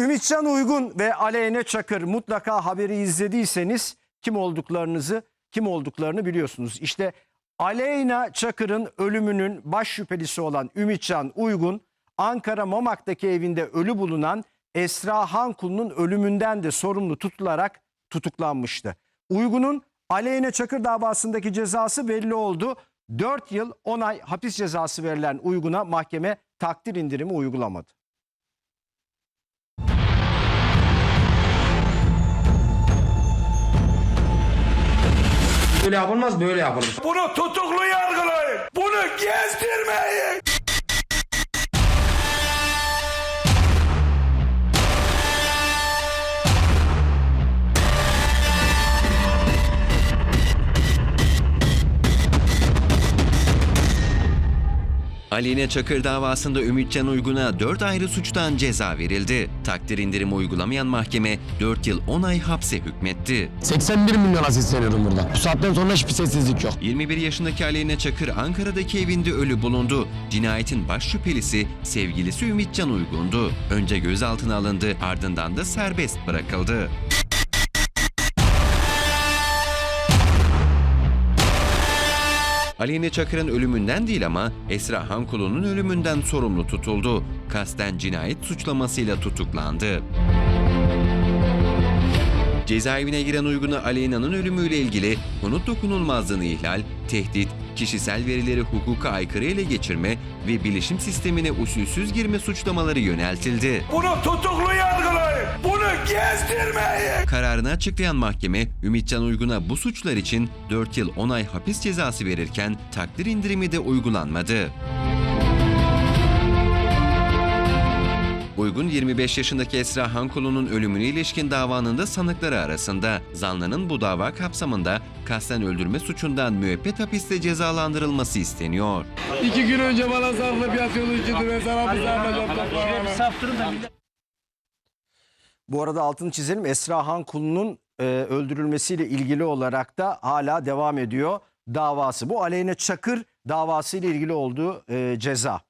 Ümitcan Uygun ve Aleyne Çakır mutlaka haberi izlediyseniz kim olduklarınızı kim olduklarını biliyorsunuz. İşte Aleyna Çakır'ın ölümünün baş şüphelisi olan Ümitcan Uygun Ankara Mamak'taki evinde ölü bulunan Esra Hankulu'nun ölümünden de sorumlu tutularak tutuklanmıştı. Uygun'un Aleyna Çakır davasındaki cezası belli oldu. 4 yıl 10 ay hapis cezası verilen Uygun'a mahkeme takdir indirimi uygulamadı. Böyle yapılmaz böyle yapılır. Bunu tutuklu yargılayın. Bunu gezdirmeyin. Aline Çakır davasında Ümitcan Uygun'a 4 ayrı suçtan ceza verildi. Takdir indirimi uygulamayan mahkeme 4 yıl 10 ay hapse hükmetti. 81 milyon sesleniyorum burada. Bu saatten sonra hiçbir sessizlik yok. 21 yaşındaki Aleyna Çakır Ankara'daki evinde ölü bulundu. Cinayetin baş şüphelisi sevgilisi Ümitcan Uygun'du. Önce gözaltına alındı ardından da serbest bırakıldı. Aleyna Çakır'ın ölümünden değil ama Esra Hankulu'nun ölümünden sorumlu tutuldu. Kasten cinayet suçlamasıyla tutuklandı. Cezaevine giren Uygun'a Aleyna'nın ölümüyle ilgili konut dokunulmazlığını ihlal, tehdit, kişisel verileri hukuka aykırı ele geçirme ve bilişim sistemine usulsüz girme suçlamaları yöneltildi. Bunu tutuklu yargılayın. Bunu gezdirmeyin. Kararını açıklayan mahkeme Ümitcan Uygun'a bu suçlar için 4 yıl 10 ay hapis cezası verirken takdir indirimi de uygulanmadı. Uygun 25 yaşındaki Esra Hankulu'nun ölümüne ilişkin davanın da sanıkları arasında. Zanlının bu dava kapsamında kasten öldürme suçundan müebbet hapiste cezalandırılması isteniyor. İki gün önce bana sarılıp yatıyordu şimdi ben sana bir sarılacağım Bu arada altını çizelim Esra Hankulu'nun e, öldürülmesiyle ilgili olarak da hala devam ediyor davası. Bu Aleyna Çakır davası ile ilgili olduğu e, ceza.